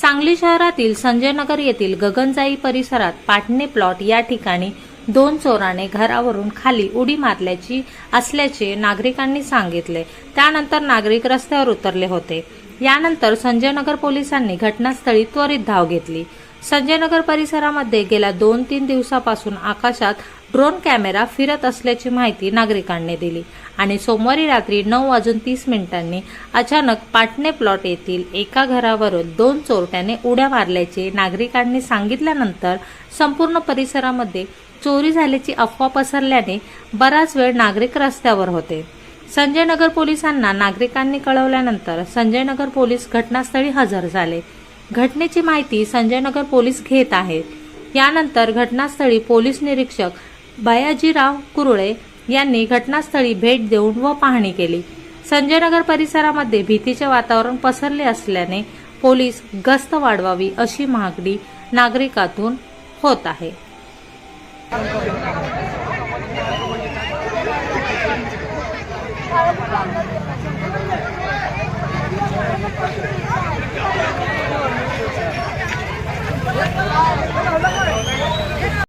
सांगली शहरातील संजयनगर येथील गगनजाई परिसरात पाटणे प्लॉट या ठिकाणी दोन चोराने घरावरून खाली उडी मारल्याची असल्याचे नागरिकांनी सांगितले. त्यानंतर नागरिक रस्त्यावर उतरले होते. यानंतर संजयनगर पोलिसांनी घटनास्थळी त्वरित धाव घेतली. संजयनगर परिसरामध्ये गेल्या दोन तीन दिवसापासून आकाशात ड्रोन कॅमेरा फिरत असल्याची माहिती नागरिकांनी दिली आणि सोमवारी रात्री नऊ वाजून तीस मिनिटांनी अचानक पाटणे प्लॉट येथील एका घरावरून दोन चोरट्याने उड्या मारल्याचे नागरिकांनी सांगितल्यानंतर संपूर्ण परिसरामध्ये चोरी झाल्याची अफवा पसरल्याने बराच वेळ नागरिक रस्त्यावर होते. संजयनगर पोलिसांना नागरिकांनी कळवल्यानंतर संजयनगर पोलीस घटनास्थळी हजर झाले. घटनेची माहिती संजयनगर पोलीस घेत आहेत. यानंतर घटनास्थळी पोलीस निरीक्षक बयाजीराव कुरुळे यांनी घटनास्थळी भेट देऊन व पाहणी केली संजयनगर परिसरामध्ये भीतीचे वातावरण पसरले असल्याने पोलीस गस्त वाढवावी अशी मागणी नागरिकातून होत आहे Thank you.